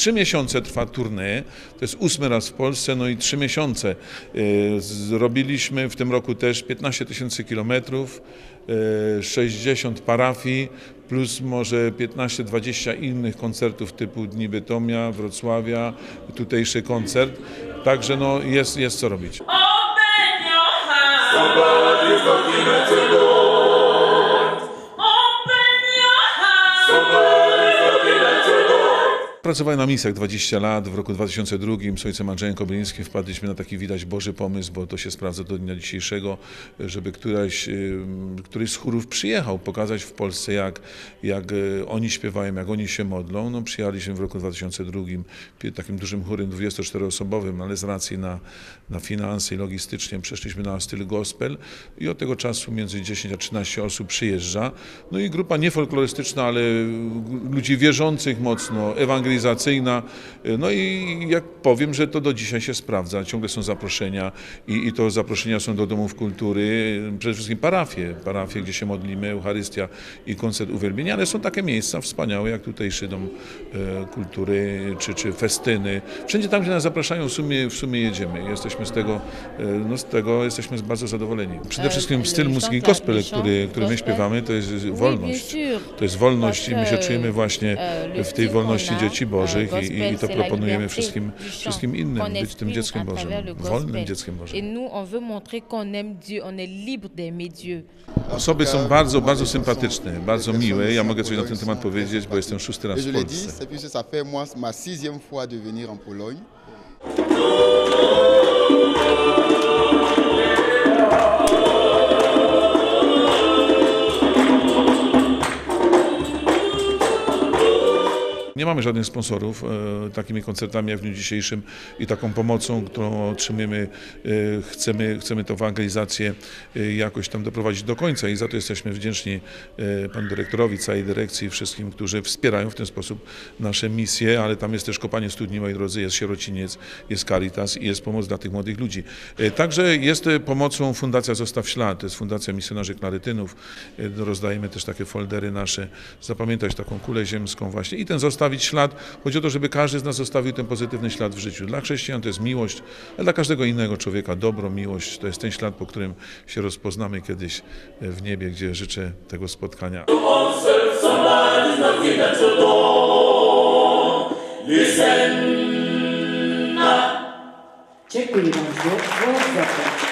trzy miesiące trwa tournée, to jest ósmy raz w Polsce, no i trzy miesiące. E, Zrobiliśmy w tym roku też 15 tysięcy kilometrów, e, 60 parafii, plus może 15-20 innych koncertów typu Dni Bytomia, Wrocławia, tutejszy koncert. Także no jest, jest co robić. Open your heart. Pracowałem na misjach 20 lat. W roku 2002 z ojcem Andrzejem Kobylińskim wpadliśmy na taki widać Boży pomysł, bo to się sprawdza do dnia dzisiejszego, żeby któraś, któryś z chórów przyjechał pokazać w Polsce, jak, jak y, oni śpiewają, jak oni się modlą. No, przyjechaliśmy w roku 2002 pi- takim dużym chórem 24-osobowym, ale z racji na, na finanse i logistycznie przeszliśmy na styl gospel i od tego czasu między 10 a 13 osób przyjeżdża. No i grupa nie folklorystyczna, ale ludzi wierzących mocno, ewangelizacyjna. No i jak powiem, że to do dzisiaj się sprawdza. Ciągle są zaproszenia i, i to zaproszenia są do domów kultury, przede wszystkim parafie, parafie, gdzie się modlimy, Eucharystia i koncert uwielbienia, ale są takie miejsca wspaniałe, jak tutejszy Dom e, Kultury czy, czy festyny. Wszędzie tam, gdzie nas zapraszają, w sumie, w sumie jedziemy. Jesteśmy z tego, e, no z tego jesteśmy bardzo zadowoleni. Przede wszystkim styl muzyki gospel, który, który my śpiewamy, to jest wolność. To jest wolność i my się czujemy właśnie w tej wolności dzieci Bożych i, i, to proponujemy wszystkim, wszystkim innym, być tym dzieckiem Bożym, wolnym dzieckiem Bożym. Osoby są bardzo, bardzo sympatyczne, bardzo miłe. Ja mogę coś na ten temat powiedzieć, bo jestem szósty raz w Polsce. ça fait moi ma sixième fois de venir en Pologne. Nie mamy żadnych sponsorów e, takimi koncertami jak w dniu dzisiejszym i taką pomocą, którą otrzymujemy, e, chcemy, chcemy tę ewangelizację e, jakoś tam doprowadzić do końca i za to jesteśmy wdzięczni panu dyrektorowi, całej dyrekcji, wszystkim, którzy wspierają w ten sposób nasze misje, ale tam jest też kopanie studni, moi drodzy, jest sierociniec, jest Caritas i jest pomoc dla tych młodych ludzi. Także jest pomocą Fundacja Zostaw Ślad, to jest Fundacja Misjonarzy Klarytynów. Rozdajemy też takie foldery nasze, zapamiętać taką kulę ziemską właśnie i ten zostawić ślad. Chodzi o to, żeby każdy z nas zostawił ten pozytywny ślad w życiu. Dla chrześcijan to jest miłość, a dla każdego innego człowieka dobro, miłość. To jest ten ślad, po którym się rozpoznamy kiedyś e, w niebie, gdzie życzę tego spotkania. Dziękuję bardzo.